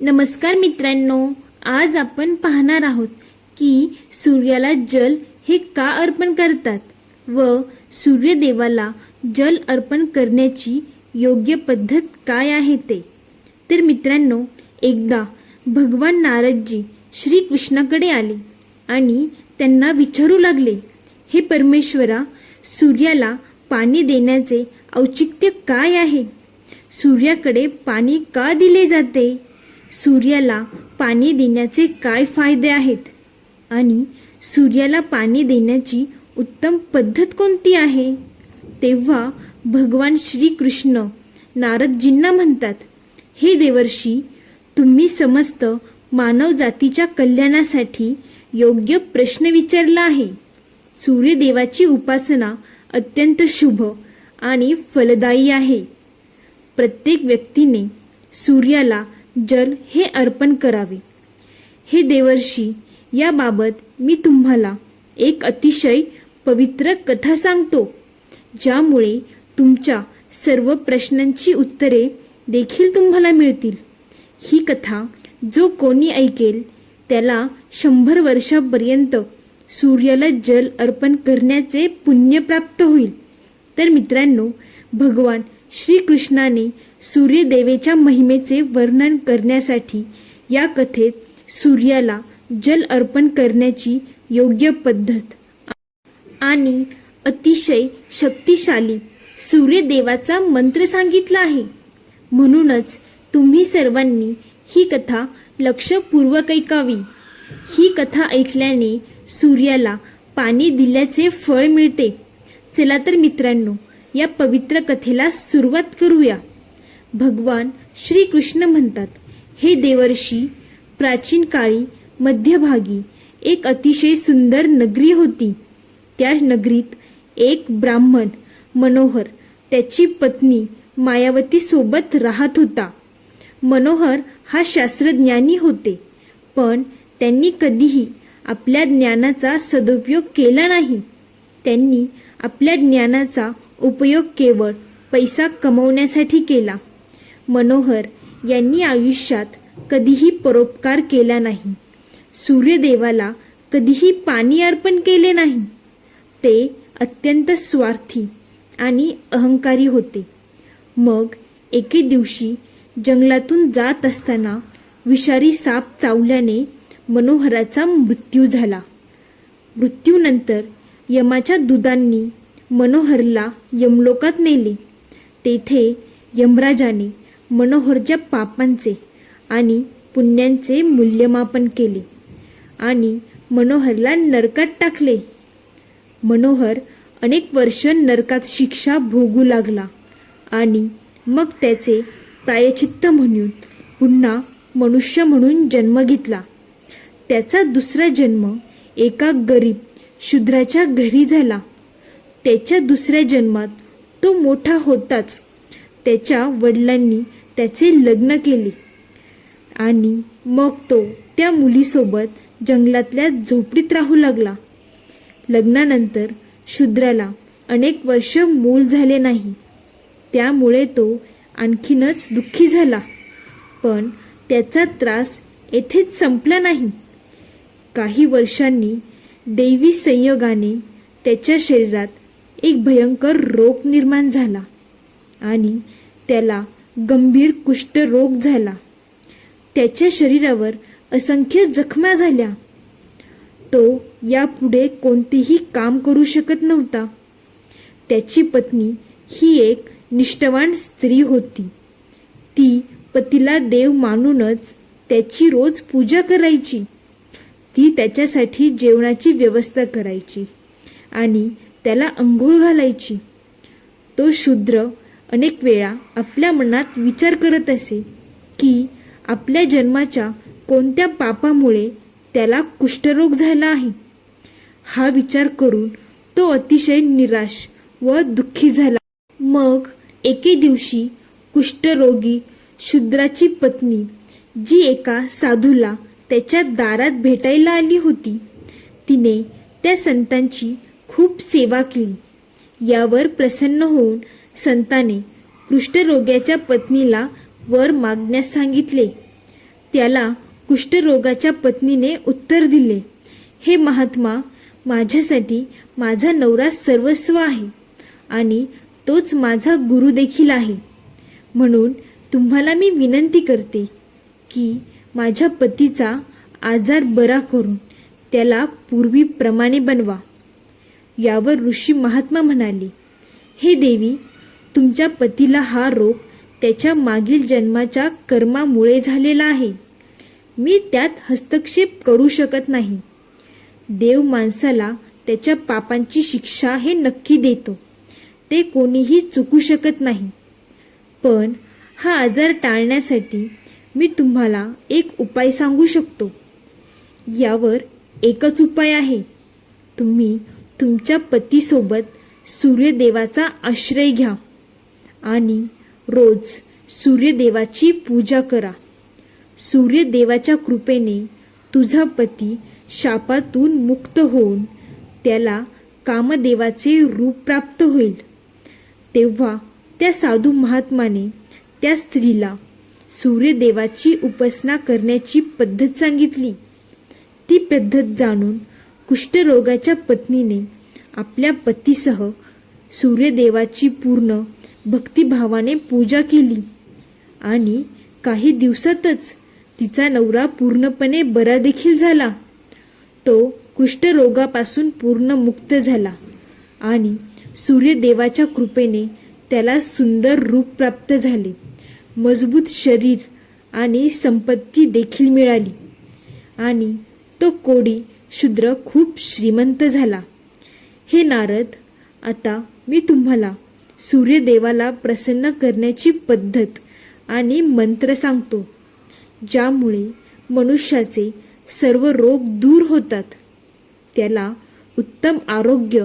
नमस्कार मित्रांनो आज आपण पाहणार आहोत की सूर्याला जल हे का अर्पण करतात व सूर्यदेवाला जल अर्पण करण्याची योग्य पद्धत काय आहे ते? तर मित्रांनो एकदा भगवान नारदजी श्रीकृष्णाकडे आले आणि त्यांना विचारू लागले हे परमेश्वरा सूर्याला पाणी देण्याचे औचित्य काय आहे? सूर्याकडे पाणी का दिले जाते? सूर्याला पाणी देण्याचे काय फायदे आहेत? आणि सूर्याला पाणी देण्याची उत्तम पद्धत कोणती आहे? तेव्हा भगवान श्रीकृष्ण नारदजींना म्हणतात हे देवर्षी तुम्ही समस्त मानव जातीच्या कल्याणासाठी योग्य प्रश्न विचारला आहे. सूर्यदेवाची उपासना अत्यंत शुभ आणि फलदायी आहे. प्रत्येक व्यक्तीने सूर्याला जल हे अर्पण करावे. हे देवर्षी याबाबत मी तुम्हाला एक अतिशय पवित्र कथा सांगतो ज्यामुळे तुमच्या सर्व प्रश्नांची उत्तरे देखील तुम्हाला मिळतील. ही कथा जो कोणी ऐकेल त्याला शंभर वर्षापर्यंत सूर्याला जल अर्पण करण्याचे पुण्य प्राप्त होईल. तर मित्रांनो भगवान श्रीकृष्णाने सूर्यदेवेच्या महिमेचे वर्णन करण्यासाठी या कथेत सूर्याला जल अर्पण करण्याची योग्य पद्धत आणि अतिशय शक्तिशाली सूर्यदेवाचा मंत्र सांगितला आहे. म्हणूनच तुम्ही सर्वांनी ही कथा लक्षपूर्वक ऐकावी. ही कथा ऐकल्याने सूर्याला पाणी दिल्याचे फळ मिळते. चला तर मित्रांनो या पवित्र कथेला सुरुवात करूया. भगवान श्रीकृष्ण म्हणतात हे देवर्षी प्राचीन काळी मध्यभागी एक अतिशय सुंदर नगरी होती. त्या नगरीत एक ब्राह्मण मनोहर त्याची पत्नी मायावती सोबत राहत होता. मनोहर हा शास्त्रज्ञानी होते पण त्यांनी कधीही आपल्या ज्ञानाचा सदुपयोग केला नाही. त्यांनी आपल्या ज्ञानाचा उपयोग केवळ पैसा कमवण्यासाठी केला. मनोहर यांनी आयुष्यात कधीही परोपकार केला नाही. सूर्यदेवाला कधीही पाणी अर्पण केले नाही. ते अत्यंत स्वार्थी आणि अहंकारी होते. मग एके दिवशी जंगलातून जात असताना विषारी साप चावल्याने मनोहराचा मृत्यू झाला. मृत्यूनंतर यमाच्या दुधांनी मनोहरला यमलोकात नेले. तेथे यमराजाने मनोहरच्या पापांचे आणि पुण्यांचे मूल्यमापन केले. आणि मनोहरला नरकात टाकले. मनोहर अनेक वर्ष नरकात शिक्षा भोगू लागला आणि मग त्याचे प्रायचित्त म्हणून पुन्हा मनुष्य म्हणून जन्म घेतला. त्याचा दुसरा जन्म एका गरीब शूद्राच्या घरी झाला. त्याच्या दुसऱ्या जन्मात तो मोठा होताच. त्याच्या वडिलांनी त्याचे लग्न केले. आणि मग तो त्या मुलीसोबत जंगलातल्या झोपडीत राहू लागला. लग्नानंतर शूद्राला अनेक वर्ष मूल झाले नाही. त्यामुळे तो आणखीनच दुःखी झाला. पण त्याचा त्रास येथेच संपला नाही. काही वर्षांनी दैवी संयोगाने त्याच्या शरीरात एक भयंकर रोग निर्माण झाला आणि त्याला गंभीर कुष्ठरोग झाला. त्याच्या शरीरावर असंख्य जखमा झाल्या. तो यापुढे कोणतेही काम करू शकत नव्हता. त्याची पत्नी ही एक निष्ठवान स्त्री होती. ती पतीला देव मानूनच त्याची रोज पूजा करायची. ती त्याच्यासाठी जेवणाची व्यवस्था करायची आणि त्याला अंघोळ घालायची. तो शूद्र अनेक वेळा आपल्या मनात विचार करत असे की आपल्या जन्माच्या कोणत्या पापामुळे त्याला कुष्ठरोग झाला आहे? हा विचार करून तो अतिशय निराश व दुःखी झाला. मग एके दिवशी कुष्ठरोगी शूद्राची पत्नी जी एका साधूला त्याच्या दारात भेटायला आली होती तिने त्या संतांची खूप सेवा केली. यावर प्रसन्न होऊन संताने कुष्ठरोग्याच्या पत्नीला वर मागण्यास सांगितले. त्याला कुष्ठरोगाच्या पत्नीने उत्तर दिले हे महात्मा माझ्यासाठी माझा नवरा सर्वस्व आहे आणि तोच माझा गुरु देखील आहे. म्हणून तुम्हाला मी विनंती करते की माझ्या पतीचा आजार बरा करून त्याला पूर्वीप्रमाणे बनवा. यावर ऋषी महात्मा म्हणाले हे देवी तुमच्या पतीला हा रोग त्याच्या मागील जन्माच्या कर्मामुळे झालेला आहे. मी त्यात हस्तक्षेप करू शकत नाही. देव माणसाला त्याच्या पापांची शिक्षा हे नक्की देतो. ते कोणीही चुकू शकत नाही. पण हा आजार टाळण्यासाठी मी तुम्हाला एक उपाय सांगू शकतो. यावर एकच उपाय आहे. तुम्ही तुमच्या पतीसोबत सूर्यदेवाचा आश्रय घ्या. आणि रोज सूर्यदेवाची पूजा करा. सूर्यदेवाच्या कृपेने तुझा पती शापातून मुक्त होऊन त्याला कामदेवाचे रूप प्राप्त होईल. तेव्हा त्या साधू महात्माने त्या स्त्रीला सूर्यदेवाची उपासना करण्याची पद्धत सांगितली. ती पद्धत जाणून कुष्ठरोगाच्या पत्नीने आपल्या पतीसह सूर्यदेवाची पूर्ण भक्तिभावाने पूजा केली. आणि काही दिवसातच तिचा नवरा पूर्णपणे बरा देखील झाला. तो कुष्ठरोगापासून पूर्ण मुक्त झाला आणि सूर्यदेवाच्या कृपेने त्याला सुंदर रूप प्राप्त झाले. मजबूत शरीर आणि संपत्ती देखील मिळाली. आणि तो कोडी शूद्र खूप श्रीमंत झाला. हे नारद आता मी तुम्हाला सूर्यदेवाला प्रसन्न करण्याची पद्धत आणि मंत्र सांगतो ज्यामुळे मनुष्याचे सर्व रोग दूर होतात. त्याला उत्तम आरोग्य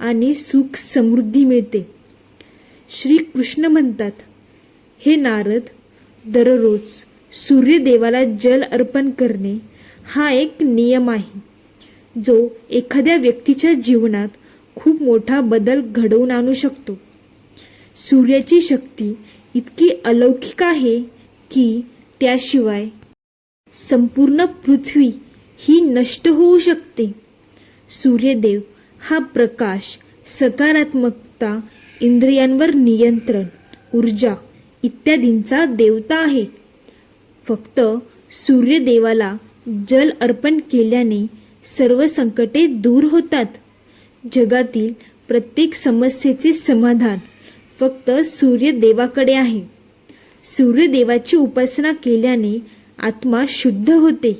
आणि सुख समृद्धी मिळते. श्री कृष्ण म्हणतात हे नारद दररोज सूर्यदेवाला जल अर्पण करणे हा एक नियम आहे जो एखाद्या व्यक्तीच्या जीवनात खूप मोठा बदल घडवून आणू शकतो. सूर्याची शक्ती इतकी अलौकिक आहे की त्याशिवाय संपूर्ण पृथ्वी ही नष्ट होऊ शकते. सूर्यदेव हा प्रकाश सकारात्मकता इंद्रियांवर नियंत्रण ऊर्जा इत्यादींचा देवता आहे. फक्त सूर्यदेवाला जल अर्पण केल्याने सर्व संकटे दूर होतात. जगातील प्रत्येक समस्येचे समाधान फक्त सूर्यदेवाकडे आहे. सूर्यदेवाची उपासना केल्याने आत्मा शुद्ध होते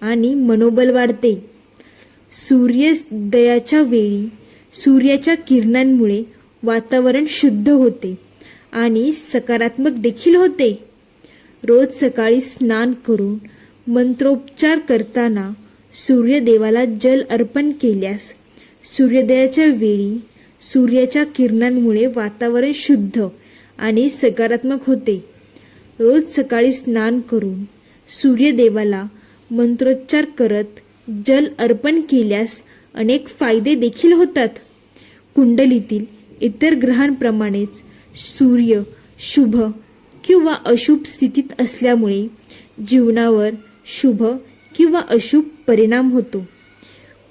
आणि मनोबल वाढते. सूर्योदयाच्या वेळी सूर्याच्या किरणांमुळे वातावरण शुद्ध होते आणि सकारात्मक देखील होते. रोज सकाळी स्नान करून मंत्रोपचार करताना सूर्यदेवाला जल अर्पण केल्यास सूर्योदयाच्या वेळी सूर्याच्या किरणांमुळे वातावरण शुद्ध आणि सकारात्मक होते. रोज सकाळी स्नान करून सूर्यदेवाला मंत्रोच्चार करत जल अर्पण केल्यास अनेक फायदे देखील होतात. कुंडलीतील इतर ग्रहांप्रमाणेच सूर्य शुभ किंवा अशुभ स्थितीत असल्यामुळे जीवनावर शुभ किंवा अशुभ परिणाम होतो.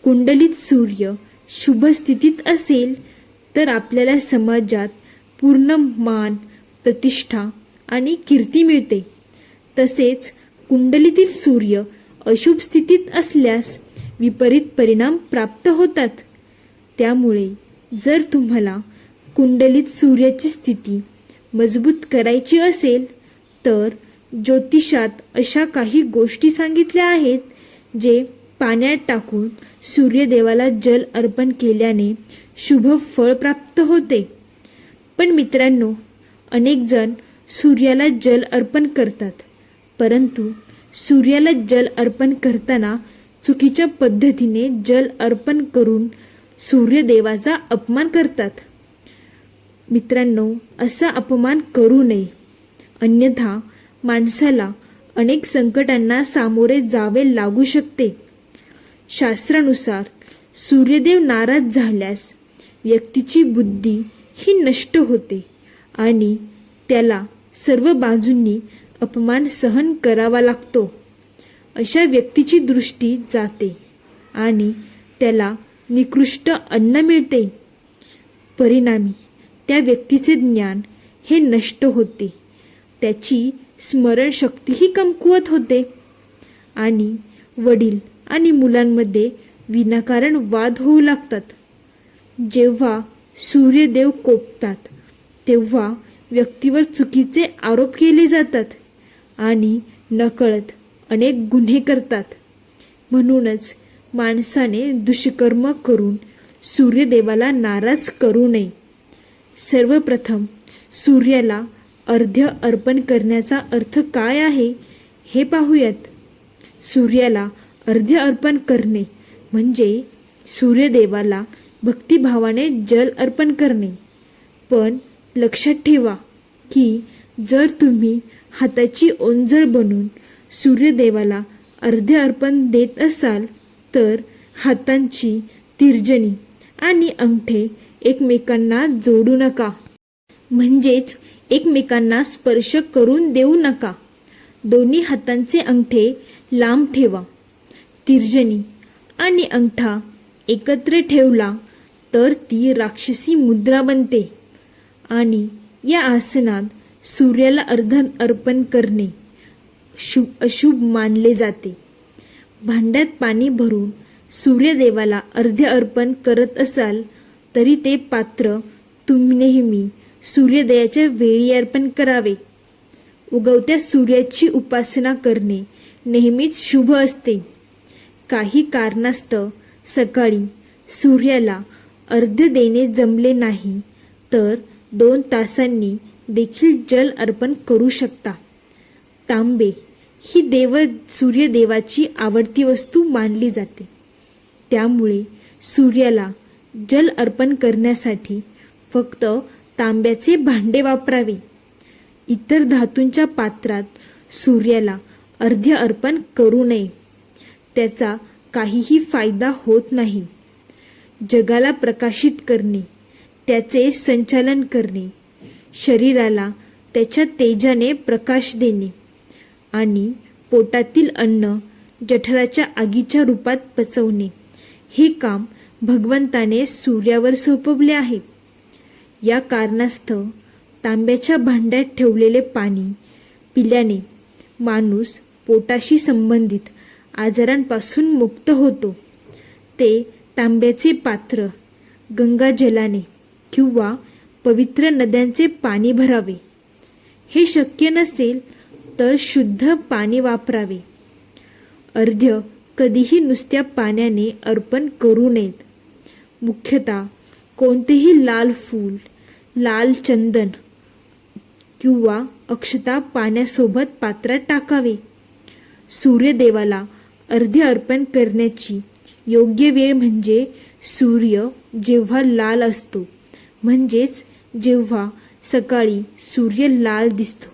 कुंडलीत सूर्य शुभ स्थितीत असेल तर आपल्याला समाजात पूर्ण मान प्रतिष्ठा आणि कीर्ती मिळते. तसेच कुंडलीतील सूर्य अशुभ स्थितीत असल्यास विपरीत परिणाम प्राप्त होतात. त्यामुळे जर तुम्हाला कुंडलीत सूर्याची स्थिती मजबूत करायची असेल तर ज्योतिषात अशा काही गोष्टी सांगितल्या आहेत जे पाण्यात टाकून सूर्यदेवाला जल अर्पण केल्याने शुभ फळ प्राप्त होते. पण मित्रांनो अनेक जण सूर्याला जल अर्पण करतात परंतु सूर्याला जल अर्पण करताना चुकीच्या पद्धतीने जल अर्पण करून सूर्यदेवाचा अपमान करतात. मित्रांनो असा अपमान करू नये. अन्यथा माणसाला अनेक संकटांना सामोरे जावे लागू शकते. शास्त्रानुसार सूर्यदेव नाराज झाल्यास व्यक्तीची बुद्धी ही नष्ट होते आणि त्याला सर्व बाजूंनी अपमान सहन करावा लागतो. अशा व्यक्तीची दृष्टी जाते आणि त्याला निकृष्ट अन्न मिळते. परिणामी त्या व्यक्तीचे ज्ञान हे नष्ट होते. त्याची स्मरणशक्तीही कमकुवत होते आणि वडील आणि मुलांमध्ये विनाकारण वाद होऊ लागतात. जेव्हा सूर्यदेव कोपतात तेव्हा व्यक्तीवर चुकीचे आरोप केले जातात आणि नकळत अनेक गुन्हे करतात. म्हणूनच माणसाने दुष्कर्म करून सूर्यदेवाला नाराज करू नये. सर्वप्रथम सूर्याला अर्ध्य अर्पण करण्याचा अर्थ काय आहे हे पाहूयात. सूर्याला अर्ध्य अर्पण करणे म्हणजे सूर्यदेवाला भक्तिभावाने जल अर्पण करणे. पण लक्षात ठेवा की जर तुम्ही हाताची ओंजळ बनून सूर्यदेवाला अर्धे अर्पण देत असाल तर हातांची तिर्जनी आणि अंगठे एकमेकांना जोडू नका. म्हणजेच एकमेकांना स्पर्श करून देऊ नका. दोन्ही हातांचे अंगठे लांब ठेवा. तिर्जनी आणि अंगठा एकत्र ठेवला तर ती राक्षसी मुद्रा बनते आणि या आसनात सूर्याला अर्ध अर्पण करणे शुभ अशुभ मानले जाते. भांड्यात पाणी भरून सूर्यदेवाला अर्धे अर्पण करत असाल तरी ते पात्र तुम्ही नेहमी सूर्योदयाच्या वेळी अर्पण करावे. उगवत्या सूर्याची उपासना करणे नेहमीच शुभ असते. काही कारणास्तव सकाळी सूर्याला अर्ध देणे जमले नाही तर दोन तासांनी देखील जल अर्पण करू शकता. तांबे ही देव सूर्यदेवाची आवडती वस्तू मानली जाते. त्यामुळे सूर्याला जल अर्पण करण्यासाठी फक्त तांब्याचे भांडे वापरावे. इतर धातूंच्या पात्रात सूर्याला अर्ध्य अर्पण करू नये. त्याचा काहीही फायदा होत नाही. जगाला प्रकाशित करणे त्याचे संचालन करणे शरीराला त्याच्या तेजाने प्रकाश देणे आणि पोटातील अन्न जठराच्या आगीच्या रूपात पचवणे हे काम भगवंताने सूर्यावर सोपवले आहे. या कारणास्तव तांब्याच्या भांड्यात ठेवलेले पाणी पिल्याने माणूस पोटाशी संबंधित आजारांपासून मुक्त होतो. ते तांब्याचे पात्र गंगाजलाने किंवा पवित्र नद्यांचे पाणी भरावे. हे शक्य नसेल तर शुद्ध पाणी वापरावे. अर्ध्य कधीही नुसत्या पाण्याने अर्पण करू नयेत. मुख्यतः कोणतेही लाल फूल लाल चंदन किंवा अक्षता पाण्यासोबत पात्रात टाकावे. सूर्यदेवाला अर्धे अर्पण करण्याची. योग्य वेळ म्हणजे सूर्य जेव्हा लाल असतो म्हणजेच जेव्हा सकाळी सूर्य लाल दिसतो.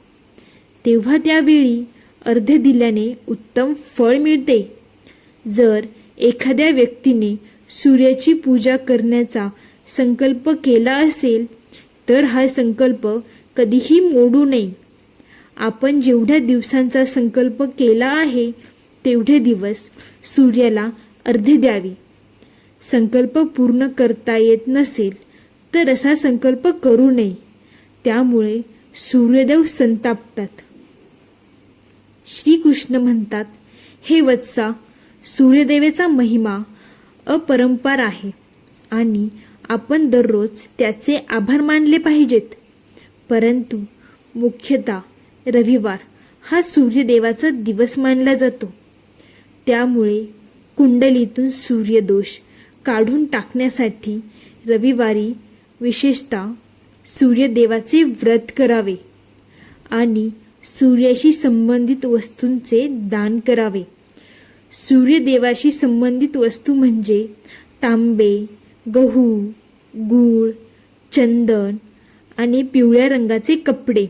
तेव्हा त्यावेळी अर्ध दिल्याने उत्तम फळ मिळते. जर एखाद्या व्यक्तीने सूर्याची पूजा करण्याचा संकल्प केला असेल तर हा संकल्प कधीही मोडू नये. आपण जेवढ्या दिवसांचा संकल्प केला आहे तेवढे दिवस सूर्याला अर्धे द्यावे. संकल्प पूर्ण करता येत नसेल तर असा संकल्प करू नये. त्यामुळे सूर्यदेव संतापतात. श्रीकृष्ण म्हणतात हे वत्सा सूर्यदेवेचा महिमा अपरंपार आहे आणि आपण दररोज त्याचे आभार मानले पाहिजेत. परंतु मुख्यतः रविवार हा सूर्यदेवाचा दिवस मानला जातो. त्यामुळे कुंडलीतून सूर्यदोष काढून टाकण्यासाठी रविवारी विशेषतः सूर्यदेवाचे व्रत करावे आणि सूर्याशी संबंधित वस्तूंचे दान करावे. सूर्यदेवाशी संबंधित वस्तू म्हणजे तांबे गहू गूळ चंदन आणि पिवळ्या रंगाचे कपडे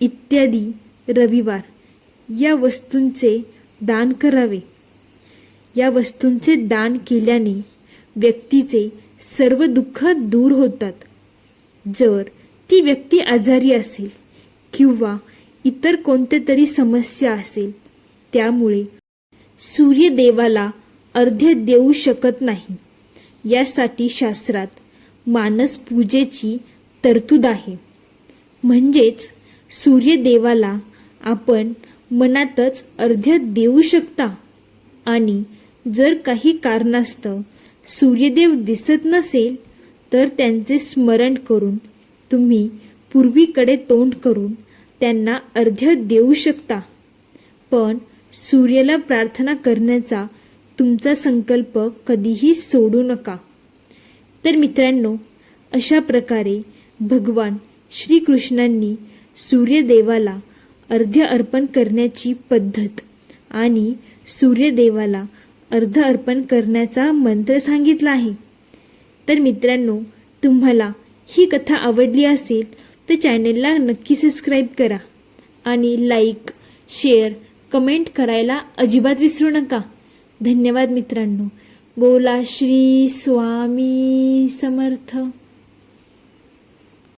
इत्यादी रविवार या वस्तूंचे दान करावे. या वस्तूंचे दान केल्याने व्यक्तीचे सर्व दुःख दूर होतात. जर ती व्यक्ती आजारी असेल किंवा इतर कोणत्या तरी समस्या असेल त्यामुळे सूर्यदेवाला अर्ध्य देऊ शकत नाही. यासाठी शास्त्रात मानस पूजेची तरतूद आहे. म्हणजेच सूर्यदेवाला आपण मनातच अर्ध्य देऊ शकता. आणि जर काही कारणास्तव सूर्यदेव दिसत नसेल तर त्यांचे स्मरण करून तुम्ही पूर्वीकडे तोंड करून त्यांना अर्ध्य देऊ शकता. पण सूर्याला प्रार्थना करण्याचा तुमचा संकल्प कधीही सोडू नका. तर मित्रांनो अशा प्रकारे भगवान श्रीकृष्णांनी सूर्यदेवाला अर्ध्य अर्पण करण्याची पद्धत आणि सूर्यदेवाला अर्ध अर्पण करण्याचा मंत्र सांगितला आहे. तर मित्रांनो तुम्हाला ही कथा आवडली असेल तर चॅनेलला नक्की सबस्क्राईब करा आणि लाईक शेअर कमेंट करायला अजिबात विसरू नका. धन्यवाद मित्रांनो. बोला श्री स्वामी समर्थ.